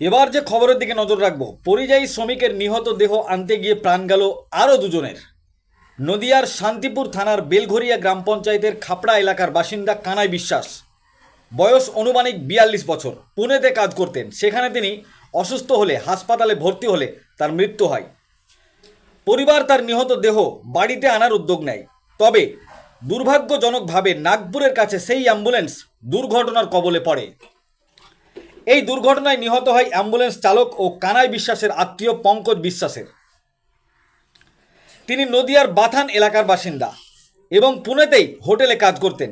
এবার যে খবরের দিকে নজর রাখব, পরিযায়ী শ্রমিকের নিহত দেহ আনতে গিয়ে প্রাণ গেল আরও দুজনের। নদিয়ার শান্তিপুর থানার বেলঘরিয়া গ্রাম পঞ্চায়েতের খাপড়া এলাকার বাসিন্দা কানাই বিশ্বাস। বয়স অনুমানিক বিয়াল্লিশ বছর, পুনেতে কাজ করতেন। সেখানে তিনি অসুস্থ হলে, হাসপাতালে ভর্তি হলে তার মৃত্যু হয়। পরিবার তার নিহত দেহ বাড়িতে আনার উদ্যোগ নেয়। তবে দুর্ভাগ্যজনকভাবে নাগপুরের কাছে সেই অ্যাম্বুলেন্স দুর্ঘটনার কবলে পড়ে। এই দুর্ঘটনায় নিহত হয় অ্যাম্বুলেন্স চালক ও কানাই বিশ্বাসের আত্মীয় পঙ্কজ বিশ্বাসের। তিনি নদিয়ার বাথান এলাকার বাসিন্দা এবং পুনেতেই হোটেলে কাজ করতেন।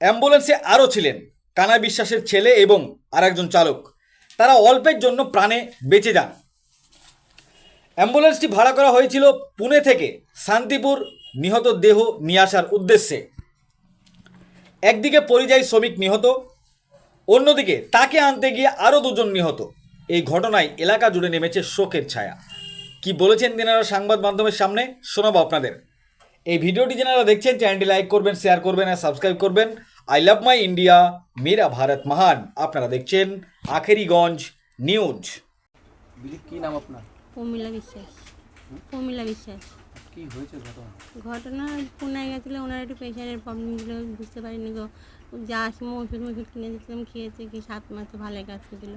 অ্যাম্বুলেন্সে আরও ছিলেন কানাই বিশ্বাসের ছেলে এবং আরেকজন চালক। তারা অল্পের জন্য প্রাণে বেঁচে যান। অ্যাম্বুলেন্সটি ভাড়া করা হয়েছিল পুনে থেকে শান্তিপুর নিহত দেহ নিয়ে আসার উদ্দেশ্যে। একদিকে পরিযায়ী শ্রমিক নিহত অন্যদিকে তাকে আনতে গিয়ে আরও দুজন নিহত। এই ঘটনায় এলাকা জুড়ে নেমেছে শোকের ছায়া। কি বলেছেন তেনারা সংবাদ মাধ্যমের সামনে? শোনাবো আপনাদের। এই ভিডিওটি যারা দেখছেন চ্যানেলটি লাইক করবেন শেয়ার করবেন আর সাবস্ক্রাইব করবেন। আই লাভ মাই ইন্ডিয়া মেরা ভারত মহান। আপনারা দেখছেন আখেরিগঞ্জ নিউজ। কি নাম আপনার? প্রমিলা বিশ্বাস। প্রমিলা বিশ্বাস। কি হয়েছে ঘটনা? ঘটনা পুনায় গেছিল ওনার একটু প্রেশারের প্রবলেম ছিল বুঝতে পারিনি গো। যা ওষুধ ওষুধ কিনে দিচ্ছিলাম খেয়েছে কি সাত মাসে ভালো কাজ দিল।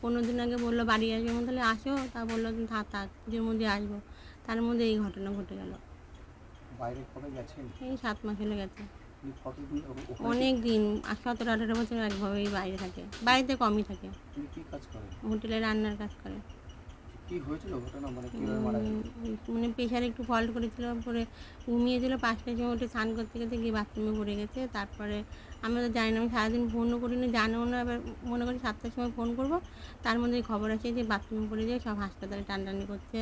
পনেরো দিন আগে বলল বাড়ি আসবে আমি তাহলে আসো তা বলল থাক থাক পুজোর মধ্যে আসব। তার মধ্যে এই ঘটনা ঘটে গেল। বাইরে কবে গেছেন? এই সাত মাস হলে গেছে। অনেক দিন সতেরো আঠারো বছর একভাবেই বাইরে থাকে। বাড়িতে কমই থাকে। হোটেলে রান্নার কাজ করে। কি হয়েছিল ঘটনা? মানে কীভাবে মারা গেল? মানে প্রেশার একটু ফল্ট করেছিল পরে ঘুমিয়েছিল পাঁচটার সময় উঠে স্নান করতে গেছে গিয়ে বাথরুমে পড়ে গেছে। তারপরে আমি তো জানি না আমি সারাদিন ফোনও করি না জানিও না এবার মনে করি সাতটার সময় ফোন করব। তার মধ্যে খবর আছে যে বাথরুমে পড়ে যায় সব হাসপাতালে টানটানি করছে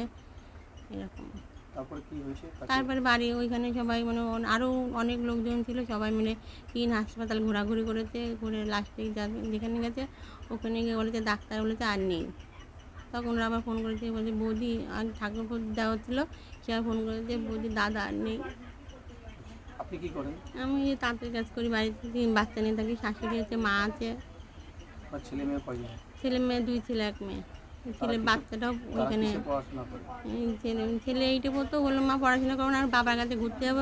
এরকম। তারপরে কি হয়েছে? তারপরে বাড়ি ওইখানে সবাই মানে আরও অনেক লোকজন ছিল সবাই মিলে তিন হাসপাতাল ঘোরাঘুরি করেছে ঘুরে লাস্টে যেখানে গেছে ওখানে গিয়ে বলেছে ডাক্তার বলেছে আর নেই। তখন ওরা আবার ফোন করেছে বলছে বৌদি আর ঠাকুর দেওয়া হচ্ছিল। সে আর ফোন করেছে বৌদি দাদা আর নেই। আপনি কি করেন? আমি এই তাঁতের কাজ করি বাড়িতে তিন বাচ্চা নিয়ে থাকি শাশুড়ি আছে মা আছে। ছেলে মেয়ে ছেলে মেয়ে দুই ছেলে এক মেয়ে। ছেলের বাচ্চাটাও ওইখানে পড়াশোনা করে। এই ছেলে ছেলে এইটা বলতো বলল মা পড়াশোনা করো না আর বাবার কাছে ঘুরতে যাব।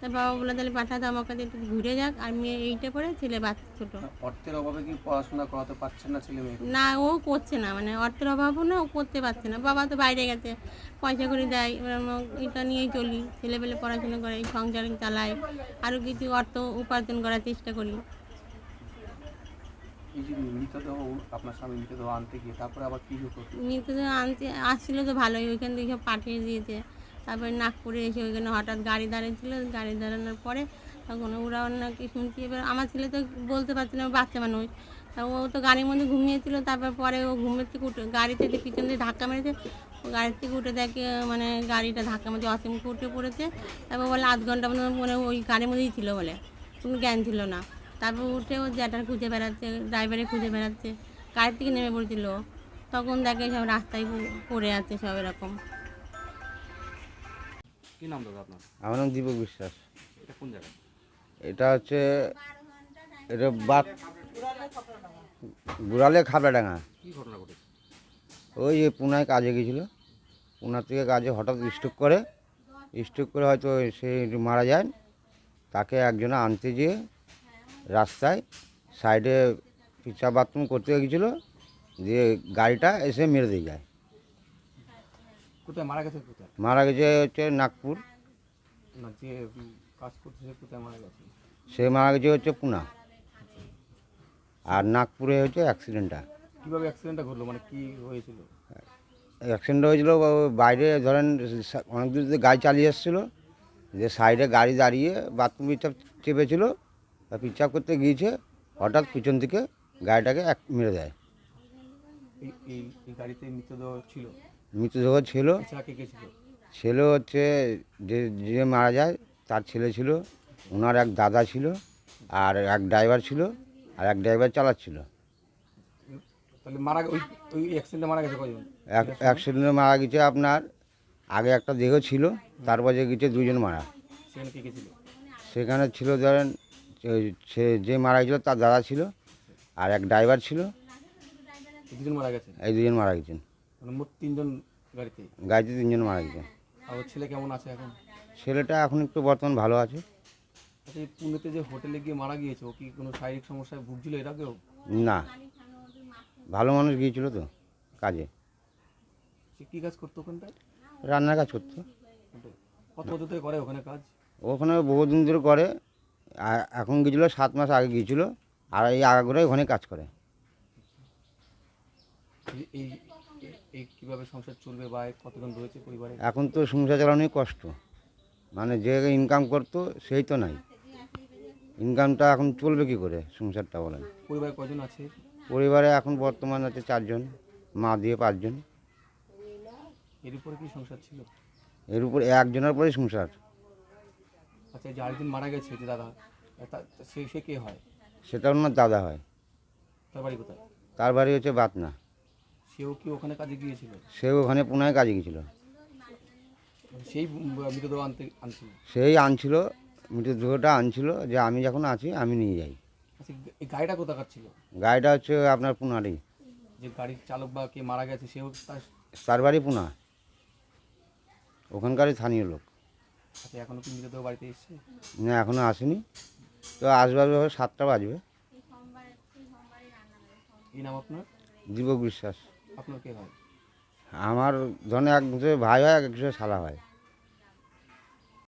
তার বাবা বলল তাহলে পাঠাতো আমার কাছে একটু ঘুরে যাক। আর মেয়ে এইটা পড়ে ছেলে বাচ্চা ছোটো। অর্থের অভাবে কি পড়াশোনা করাতে পারছেন না ছেলে মেয়ে না ও করছে না মানে অর্থের অভাবও না ও করতে পারছে না। বাবা তো বাইরে গেছে পয়সা করে দেয় এটা নিয়েই চলি। ছেলেপেলে পড়াশোনা করে সংসার চালাই আরও কিছু অর্থ উপার্জন করার চেষ্টা করি। এই আনতে গিয়ে, তারপরে তো ভালোই, ওইখান থেকে পাঠিয়ে দিয়েছে। তারপরে নাগপুরে এসে ওইখানে হঠাৎ গাড়ি দাঁড়িয়েছিল, গাড়ি দাঁড়ানোর পরে তখন ওরা নাকি শুনছি, এবার আমার ছেলে তো বলতে পারছে না বাচ্চা মানুষ। তা ও তো গাড়ির মধ্যে ঘুমিয়েছিল, তারপর পরে ও ঘুমের থেকে উঠে গাড়িতে যে পিছন দিয়ে ধাক্কা মেরেছে। গাড়ির থেকে উঠে দেখে মানে গাড়িটা ধাক্কা মেরেছে অসীমকে উঠে পড়েছে। তারপর বলে আধ ঘণ্টা মতো মানে ওই গাড়ির মধ্যেই ছিল বলে। কোনো জ্ঞান ছিল না। তারপর উঠে ও জ্যাটার খুঁজে বেড়াচ্ছে ড্রাইভারে খুঁজে বেড়াচ্ছে। গাড়ি থেকে নেমে পড়ছিল। তখন দেখে সব রাস্তায় পড়ে আছে সব এরকম। কি নাম দাদা আপনার? আমার নাম দীপক বিশ্বাস। এটা কোন জায়গা এটা হচ্ছে এটা বাত গুড়ালে খাবড়াডাঙ্গা। কি ঘটনা ঘটেছে? ওই যে পুনায় কাজে গেছিল পুনা থেকে কাজে হঠাৎ স্ট্রোক করে। স্ট্রোক করে হয়তো সে মারা যায়। তাকে একজনে আনতে গিয়ে রাস্তায় সাইডে পিচা বাথরুম করতে গেছিল দিয়ে গাড়িটা এসে মেরে দিয়ে যায়। কোথায়? মারা গেছে কোথায়? মারা গেছে হচ্ছে নাগপুর। না যে কাজ করছে সে কোথায় মারা গেছে? সে মারা গেছে হচ্ছে পুনা। আর নাগপুরে হচ্ছে অ্যাক্সিডেন্টটা। কীভাবে অ্যাক্সিডেন্টটা ঘটলো? মানে কি হয়েছিল? অ্যাক্সিডেন্ট হয়েছিল বাইরে ধরেন অনেক দূর গাড়ি চালিয়ে এসেছিল যে সাইডে গাড়ি দাঁড়িয়ে বাথরুম চেপেছিল বা পিচাপ করতে গিয়েছে হঠাৎ পিছন থেকে গাড়িটাকে এক মেরে দেয়। এই গাড়িতে মৃতদেহ ছিল? মৃতদেহ ছিল। ছিল? হচ্ছে যে যে মারা যায় তার ছেলে ছিল ওনার এক দাদা ছিল আর এক ড্রাইভার ছিল আর এক ড্রাইভার চালাচ্ছিল। অ্যাক্সিডেন্টে মারা গেছে এক অ্যাক্সিডেন্টে মারা গেছে আপনার আগে একটা দেহ ছিল তারপরে গেছে দুজন মারা। সেখানে ছিল ধরেন সে যে মারা গেছিল তার দাদা ছিল আর এক ড্রাইভার ছিল। দুজন মারা গেছে? এই দুজন মারা গেছেন। মানে মোট তিনজন গাড়িতে? গাড়িতে তিনজন মারা গেছেন। আর ওর ছেলে কেমন আছে এখন? ছেলেটা এখন একটু বর্তমান ভালো আছে। আচ্ছা এই পুনেতে যে হোটেলে গিয়ে মারা গিয়েছে ও কি কোনো শারীরিক সমস্যায় ভুগছিল এর আগেও না। ভালো মানুষ গিয়েছিল তো কাজে। সে কী কাজ করতো ওখানটায়? রান্নার কাজ করতো। কত বছর থেকে করে ওখানে কাজ? ওখানে বহুদিন ধরে করে। আর এখন গিয়েছিল সাত মাস আগে গিয়েছিল আর এই আগাগোড়াই ওখানে কাজ করে। কীভাবে সংসার চলবে বা কতজন রয়েছে পরিবারে? এখন তো সংসার চালানোই কষ্ট। মানে যে ইনকাম করতো সেই তো নাই। ইনকামটা এখন চলবে কি করে সংসারটা বলেন? পরিবারে কজন আছে? পরিবারে এখন বর্তমান আছে চারজন মা দিয়ে পাঁচজন। এর উপরে কি সংসার ছিল? এর উপর একজনের পরেই সংসার। আচ্ছা যে আরেকদিন মারা গেছে যে দাদা তা- সে সে কে হয়? সেটা ওনার দাদা হয়। তার বাড়ি কোথায়? তার বাড়ি হচ্ছে বাতনা। সেও কি ওখানে কাজে গিয়েছিল? সে ওখানে পুনায় কাজে গেছিল সেই মৃতদেহ আনতে আনছিল? সেই আনছিল মৃতদেহটা আনছিল যে আমি যখন আছি আমি নিয়ে যাই। আচ্ছা এই গাড়িটা কোথাকার ছিল? গাড়িটা হচ্ছে আপনার পুনারই যে গাড়ির চালক বা কে মারা গেছে সেও তার তার বাড়ি পুনা। ওখানকারই স্থানীয় লোক। এখনও কি মৃতদেহ বাড়িতে এসছে? না এখনও আসেনি। তো আসবে সাতটা বাজবে। নাম আপনার? দীপক বিশ্বাস। আপনার কে হয়? আমার ধরনের এক ভাই হয় এক দুটো শালা হয়।